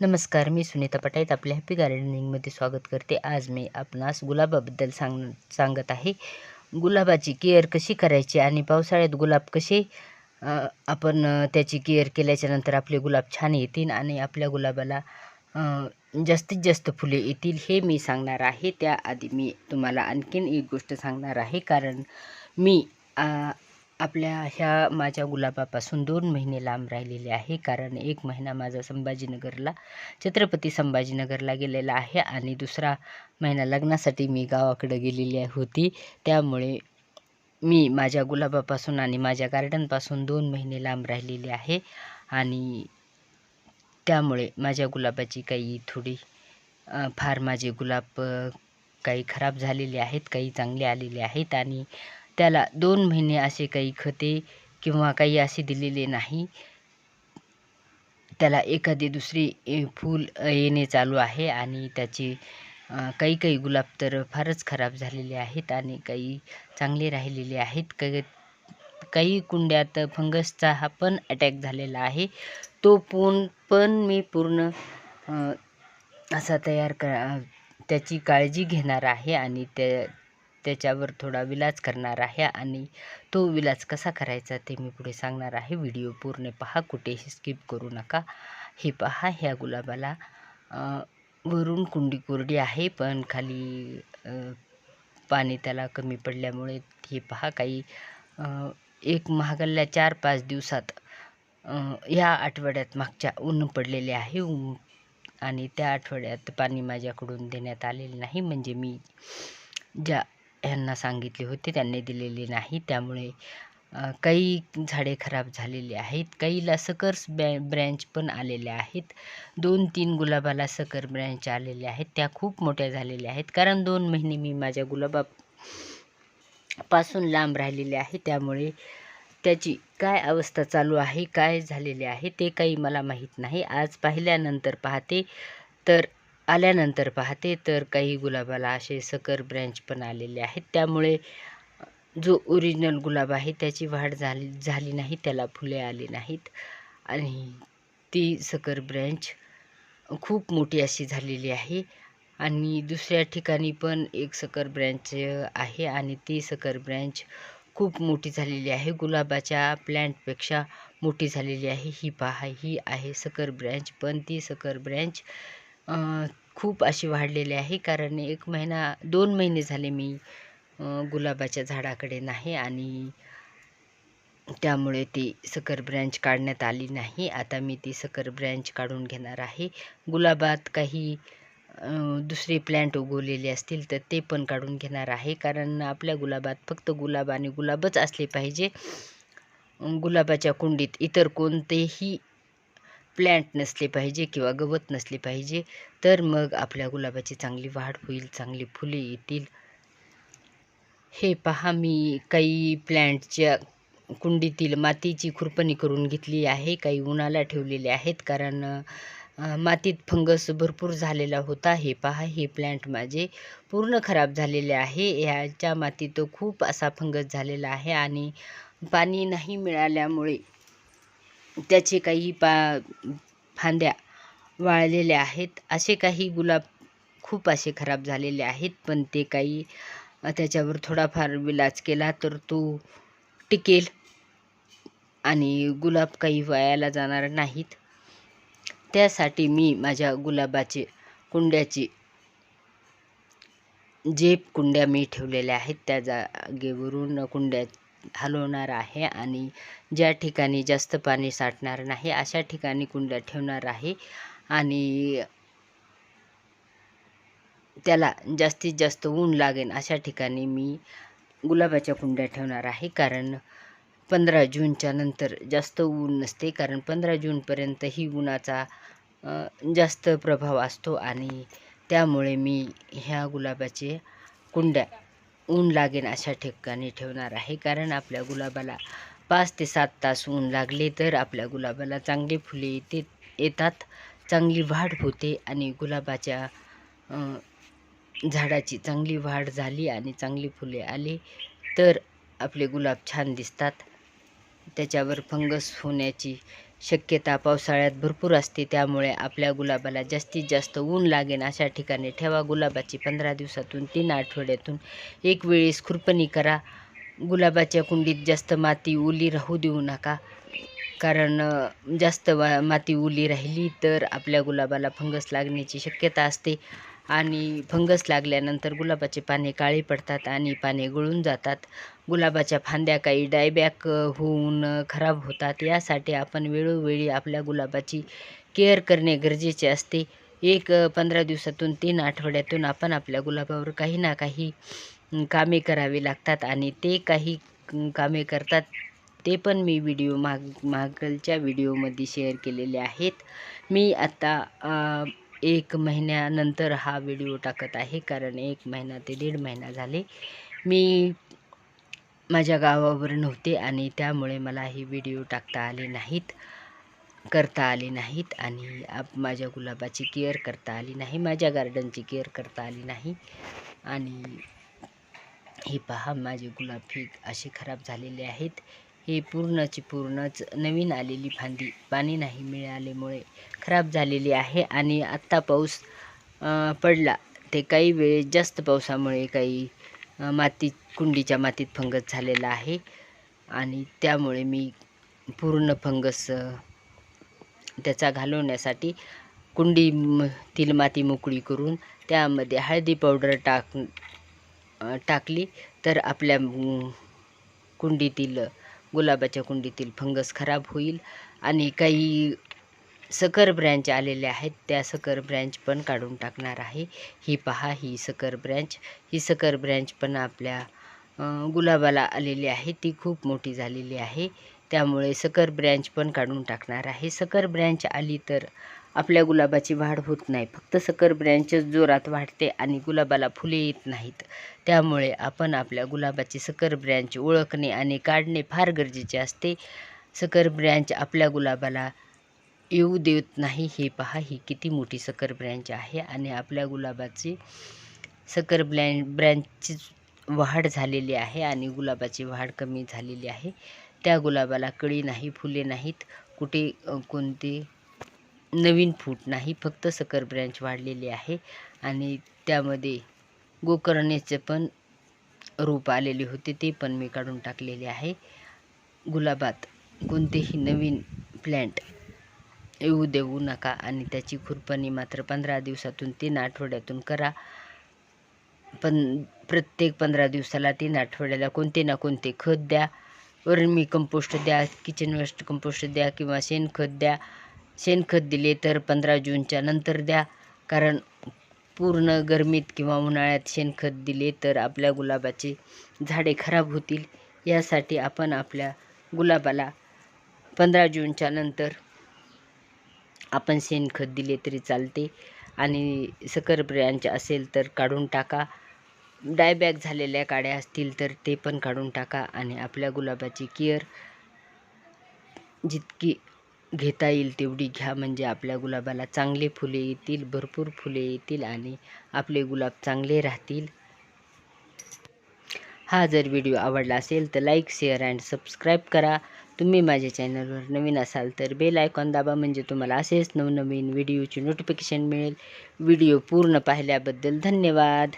नमस्कार मी सुनीता पटाईत आपल्या हॅपी गार्डनिंगमध्ये स्वागत करते. आज मी आपणास गुलाबाबद्दल सांग सांगत आहे. गुलाबाची केअर कशी करायची आणि पावसाळ्यात गुलाब कसे आपण त्याची केअर केल्याच्यानंतर आपले गुलाब छान येतील आणि आपल्या गुलाबाला जास्तीत जास्त फुले येतील हे मी सांगणार आहे. त्याआधी मी तुम्हाला आणखीन एक गोष्ट सांगणार आहे. कारण मी आपल्या ह्या माझ्या गुलाबापासून दोन महिने लांब राहिलेले आहे. कारण एक महिना माझा संभाजीनगरला छत्रपती संभाजीनगरला गेलेला आहे आणि दुसरा महिना लग्नासाठी मी गावाकडे गेलेली होती. त्यामुळे मी माझ्या गुलाबापासून आणि माझ्या गार्डनपासून दोन महिने लांब राहिलेले आहे आणि त्यामुळे माझ्या गुलाबाची काही थोडी फार माझे गुलाब काही खराब झालेले आहेत काही चांगले आलेले आहेत आणि त्याला दोन महिने असे काही खते किंवा काही असे दिलेले नाही. त्याला एखादी दुसरी फूल येणे चालू आहे आणि त्याचे काही काही गुलाब तर फारच खराब झालेले आहेत आणि काही चांगले राहिलेले आहेत. काही काही कुंड्यात फंगसचा हा पण अटॅक झालेला आहे. तो पूर्ण पण मी पूर्ण असा तयार करा त्याची काळजी घेणार आहे आणि त्या त्याच्यावर थोडा विलाज करणार आहे आणि तो विलाज कसा करायचा ते मी पुढे सांगणार आहे. व्हिडिओ पूर्ण पहा कुठेही स्किप करू नका. हे पहा ह्या गुलाबाला वरून कुंडी कोरडी आहे पण खाली पाणी त्याला कमी पडल्यामुळे हे पहा काही एक महागल्ल्या चार पाच दिवसात ह्या आठवड्यात मागच्या ऊन पडलेले आहे. ऊन आणि त्या आठवड्यात पाणी माझ्याकडून देण्यात आलेले नाही. म्हणजे मी ज्या ह्यांना सांगितले होते त्यांनी दिलेले नाही. त्यामुळे काही झाडे खराब झालेली आहेत. काहीला सकर्स बॅ ब्रँच पण आलेल्या आहेत. दोन तीन गुलाबाला सकर ब्रँच आलेले आहेत. त्या खूप मोठ्या झालेल्या आहेत. कारण दोन महिने मी माझ्या गुलाबापासून लांब राहिलेले आहे. त्यामुळे त्याची काय अवस्था चालू आहे काय झालेले आहे ते काही मला माहीत नाही. आज पाहिल्यानंतर पाहते. तर आल्यानंतर पाहते तर काही गुलाबाला असे सकर ब्रँच पण आलेले आहेत. त्यामुळे जो ओरिजिनल गुलाब आहे त्याची वाढ झाली झाली नाही त्याला फुले आली नाहीत. आणि ती सकर ब्रँच खूप मोठी अशी झालेली आहे. आणि दुसऱ्या ठिकाणी पण एक सकर ब्रँच आहे आणि ती सकर ब्रँच खूप मोठी झालेली आहे. गुलाबाच्या प्लॅन्टपेक्षा मोठी झालेली आहे. ही पहा ही आहे सकर ब्रँच पण ती सकर ब्रँच खूप अशी वाढलेली आहे. कारण एक महिना दोन महिने झाले मी गुलाबाच्या झाडाकडे नाही आणि त्यामुळे ती सकर ब्रँच काढण्यात आली नाही. आता मी ती सकर ब्रँच काढून घेणार आहे. गुलाबात काही दुसरे प्लॅन्ट उगवलेले असतील तर ते पण काढून घेणार आहे. कारण आपल्या गुलाबात फक्त गुलाब आणि गुलाबच असले पाहिजे. गुलाबाच्या कुंडीत इतर कोणतेही प्लॅन्ट नसले पाहिजे किंवा गवत नसले पाहिजे तर मग आपल्या गुलाबाची चांगली वाढ होईल चांगली फुले येतील. हे पहा मी काही प्लॅन्टच्या कुंडीतील मातीची खुरपणी करून घेतली आहे. काही उन्हाला ठेवलेले आहेत कारण मातीत फंगस भरपूर झालेला होता. हे पहा हे प्लॅन्ट माझे पूर्ण खराब झालेले आहे. ह्याच्या मातीत खूप असा फंगस झालेला आहे आणि पाणी नाही मिळाल्यामुळे त्याचे काही पा फांद्या वाळलेल्या आहेत. असे काही गुलाब खूप असे खराब झालेले आहेत पण ते काही त्याच्यावर थोडाफार विलाज केला तर तो टिकेल आणि गुलाब काही वायाला जाणार नाहीत. त्यासाठी मी माझ्या गुलाबाचे कुंड्याची जे कुंड्या मी ठेवलेल्या आहेत त्या जागेवरून कुंड्या हलवणार आहे आणि ज्या ठिकाणी जास्त पाणी साठणार नाही अशा ठिकाणी कुंड्या ठेवणार आहे आणि त्याला जास्तीत जास्त ऊन लागेल अशा ठिकाणी मी गुलाबाच्या कुंड्या ठेवणार आहे. कारण पंधरा जूनच्या नंतर जास्त ऊन नसते कारण पंधरा जूनपर्यंत ही उन्हाचा जास्त प्रभाव असतो आणि त्यामुळे मी ह्या गुलाबाचे कुंड्या ऊन लागेल अशा ठिकाणी ठेवणार आहे. कारण आपल्या गुलाबाला पाच ते सात तास ऊन लागले तर आपल्या गुलाबाला चांगली फुले येते येतात चांगली वाढ होते आणि गुलाबाच्या झाडाची चांगली वाढ झाली आणि चांगली फुले आली तर आपले गुलाब छान दिसतात. त्याच्यावर फंगस होण्याची शक्यता पावसाळ्यात भरपूर असते त्यामुळे आपल्या गुलाबाला जास्तीत जास्त ऊन लागेल अशा ठिकाणी ठेवा गुलाबाची पंधरा दिवसातून तीन आठवड्यातून एक वेळेस खुरपणी करा. गुलाबाच्या कुंडीत जास्त माती ओली राहू देऊ नका. कारण जास्त वा माती ओली राहिली तर आपल्या गुलाबाला फंगस लागण्याची शक्यता असते. आणि फंगस लागल्यानंतर गुलाबाचे पाने काळी पडतात आणि पाने गळून जातात. गुलाबाच्या फांद्या काही डायबॅक होऊन खराब होतात. यासाठी आपण वेळोवेळी आपल्या गुलाबाची केअर करणे गरजेचे असते. एक पंधरा दिवसातून तीन आठवड्यातून आपण आपल्या गुलाबावर काही ना काही कामे करावी लागतात. आणि ते काही कामे करतात. ते पण मी व्हिडिओ माग मागलच्या व्हिडिओमध्ये शेअर केलेले आहेत. मी आता एक महिन्यानंतर हा व्हिडिओ टाकत आहे. कारण एक महिना ते दीड महिना झाले. मी माझ्या गावावर नव्हते आणि त्यामुळे मला हे व्हिडिओ टाकता आले नाहीत करता आले नाहीत आणि आप माझ्या गुलाबाची केअर करता आली नाही माझ्या गार्डनची केअर करता आली नाही. आणि हे पहा माझे गुलाब हे असे खराब झालेले आहेत. हे पूर्णची पूर्णच नवीन आलेली फांदी पाणी नाही मिळाल्यामुळे खराब झालेली आहे आणि आत्ता पाऊस पडला. ते काही वेळ जास्त पावसामुळे काही माती मातीत कुंडीच्या मातीत फंगस झालेला आहे आणि त्यामुळे मी पूर्ण फंगस त्याचा घालवण्यासाठी कुंडी म- तील माती मोकळी करून त्यामध्ये हळदी पावडर टाक टाकली तर आपल्या कुंडीतील गुलाबाच्या कुंडीतील फंगस खराब होईल आणि काही सकर ब्रँच आलेले आहेत त्या सकर ब्रँच पण काढून टाकणार आहे. ही पहा ही सकर ब्रँच. ही सकर ब्रँच पण आपल्या गुलाबाला आलेली आहे. ती खूप मोठी झालेली आहे. त्यामुळे सकर ब्रँच पण काढून टाकणार आहे. सकर ब्रँच आली तर आपल्या गुलाबाची वाढ होत नाही. फक्त सकर ब्रँचच जोरात वाढते आणि गुलाबाला फुले येत नाहीत. त्यामुळे आपण आपल्या गुलाबाची सकर ब्रँच ओळखणे आणि काढणे फार गरजेचे असते. सकर ब्रँच आपल्या गुलाबाला येऊ देत नाही. हे पहा ही किती मोठी सकर ब्रँच आहे आणि आपल्या गुलाबाची सकर ब्लॅन ब्रँचची वाढ झालेली आहे आणि गुलाबाची वाढ कमी झालेली आहे. त्या गुलाबाला कळी नाही फुले नाहीत. कुठे कोणते नवीन फूट नाही फक्त सकर ब्रँच वाढलेली आहे. आणि त्यामध्ये गोकर्णाचे पण रोप आलेले होते ते पण मी काढून टाकलेले आहे. गुलाबात कोणतेही नवीन प्लॅन्ट येऊ देऊ नका आणि त्याची खुरपणी मात्र पंधरा दिवसातून तीन आठवड्यातून करा. पण प्रत्येक पंधरा दिवसाला तीन आठवड्याला कोणते ना कोणते खत द्या. वर्मी कंपोस्ट द्या किचन वेस्ट कंपोस्ट द्या किंवा शेणखत द्या. शेणखत दिले तर पंधरा जूनच्या नंतर द्या. कारण पूर्ण गरमीत किंवा उन्हाळ्यात शेणखत दिले तर आपल्या गुलाबाची झाडे खराब होतील. यासाठी आपण आपल्या गुलाबाला पंधरा जूनच्या नंतर आपण शेणखत दिले तरी चालते. आणि सकर ब्रँच असेल तर काढून टाका. डायबॅक झालेल्या काड्या असतील तर ते पण काढून टाका. आणि आपल्या गुलाबाची केअर जितकी घेता येईल तेवढी घ्या. म्हणजे आपल्या गुलाबाला चांगले फुले येतील भरपूर फुले येतील आणि आपले गुलाब चांगले राहतील. हा जर व्हिडिओ आवडला असेल तर लाईक शेअर अँड सबस्क्राईब करा. तुम्ही माझ्या चॅनलवर नवीन असाल तर बेल आयकॉन दाबा. म्हणजे तुम्हाला असेच नवनवीन व्हिडिओची नोटिफिकेशन मिळेल. व्हिडिओ पूर्ण पाहिल्याबद्दल धन्यवाद.